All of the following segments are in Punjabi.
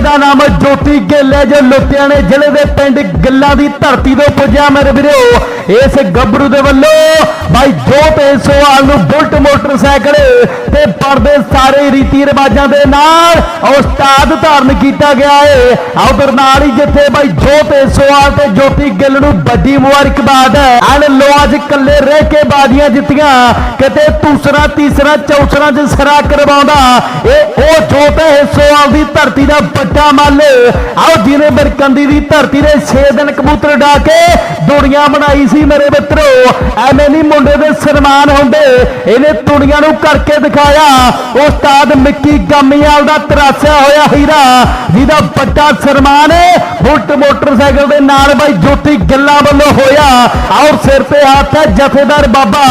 ਦਾ ਨਾਮ ਜੋਤੀ ਗਿੱਲ ਹੈ, ਜੋ ਲੁਧਿਆਣੇ ਜ਼ਿਲ੍ਹੇ ਦੇ ਪਿੰਡ ਗਿੱਲਾਂ ਦੀ ਧਰਤੀ ਤੋਂ ਪੁੱਜਿਆ ਮੇਰੇ ਵੀਰੋ। ਇਸ ਗੱਭਰੂ ਦੇ ਵੱਲੋਂ ਬਾਈ ਜੋਤ ਸਵਾਲ ਨੂੰ ਬੁਲਟ ਮੋਟਰਸਾਈਕਲ ਤੇ ਪਰਦੇ ਸਾਰੇ ਰੀਤੀ ਰਿਵਾਜਾਂ ਦੇ ਨਾਲ ਉਸਤਾਦ ਧਾਰਨ ਕੀਤਾ ਗਿਆ ਹੈ ਉਧਰ ਨਾਲ ਹੀ ਜਿੱਥੇ ਬਾਈ ਜੋਤ ਸਵਾਲ ਤੇ ਜੋਤੀ ਗਿੱਲ ਨੂੰ ਵੱਡੀ ਮੁਬਾਰਕਬਾਦ ਹੈ। ਲੋ ਅੱਜ ਇਕੱਲੇ ਰਹਿ ਕੇ ਬਾਜ਼ੀਆਂ ਜਿੱਤੀਆਂ। ਕਿਤੇ ਦੂਸਰਾ ਤੀਸਰਾ ਚੌਥਰਾ ਚ ਸਰਾ ਕਰਵਾਉਂਦਾ। ਇਹ ਉਹ ਜੋਤ ਹੈ ਸਵਾਲ ਦੀ ਧਰਤੀ ਦਾ ਵੱਡਾ ਮੱਲ। ਆਓ ਜਿਹਨੇ ਬਰਕੰਦੀ ਦੀ ਧਰਤੀ ਦੇ 6 ਦਿਨ ਕਬੂਤਰ ਡਾ ਕੇ ਦੁਨੀਆ ਬਣਾਈ ਸੀ ਮੇਰੇ ਮਿੱਤਰੋ। ਐਵੇਂ ਨਹੀਂ ਮੁੰਡੇ ਦੇ ਸਨਮਾਨ ਹੁੰਦੇ। ਇਹਨੇ ਦੁਨੀਆ ਨੂੰ ਕਰਕੇ ਦਿਖਾਇਆ। ਉਸਤਾਦ ਮਿੱਕੀ ਗਾਮੀਵਾਲ ਦਾ ਤਰਾਸਿਆ ਹੋਇਆ ਹੀਰਾ, ਜਿਹਦਾ ਵੱਡਾ ਸਨਮਾਨ ਬੁਲਟ ਮੋਟਰਸਾਈਕਲ ਦੇ ਨਾਲ ਬਾਈ ਜੋਤੀ ਗੱਲਾਂ ਵੱਲੋਂ ਹੋਇਆ। ਔਰ ਸਿਰ ਤੇ ਹੱਥ ਹੈ ਜਥੇਦਾਰ ਬਾਬਾ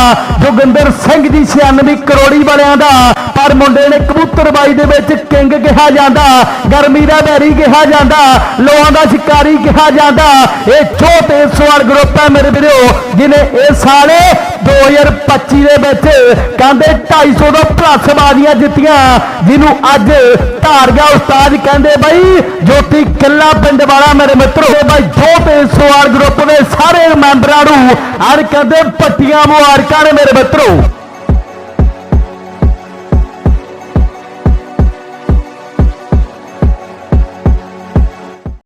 ਜੋਗਿੰਦਰ ਸਿੰਘ ਜੀ 96 ਕਰੋੜੀ ਵਾਲਿਆਂ ਦਾ। ਪਰ ਮੁੰਡੇ ਨੇ ਕਬੂਤਰਬਾਈ ਦੇ ਵਿੱਚ ਕਿੰਗ ਕਿਹਾ ਜਾਂਦਾ, ਗਰਮੀ ਦਾ ਬੈਰੀ ਕਿਹਾ ਜਾਂਦਾ, ਲੋਹਾਂ ਦਾ ਸ਼ਿਕਾਰੀ ਕਿਹਾ ਜਾਂਦਾ। ਇਹ ਛੋਟੇ ਸਵਾਲ ਗਰੁੱਪ ਹੈ ਮੇਰੇ ਵੀਰੋ ਜਿਨੇ ਇਹ ਸਾਲੇ 2025 ਦੇ ਵਿੱਚ ਕਹਿੰਦੇ 250 ਦਾ ਪਲੱਸ ਬਾਜ਼ੀਆਂ ਜਿੱਤੀਆਂ, ਜਿਹਨੂੰ ਅੱਜ ਧਾਰਗਾ ਉਸਤਾਦ ਕਹਿੰਦੇ ਬਾਈ, ਜੋਤੀ ਕਿੱਲਾ ਪਿੰਡ ਵਾਲਾ ਮੇਰੇ ਮਿੱਤਰੋ, ਬਾਈ ਛੋਟੇ ਸਵਾਲ ਗਰੁੱਪ ਦੇ ਸਾਰੇ ਮੈਂਬਰਾਂ ਨੂੰ ਹਰ ਕਹਿੰਦੇ ਪੱਟੀਆਂ ਮੁਬਾਰਕਾਂ ਨੇ ਮੇਰੇ ਮਿੱਤਰੋ।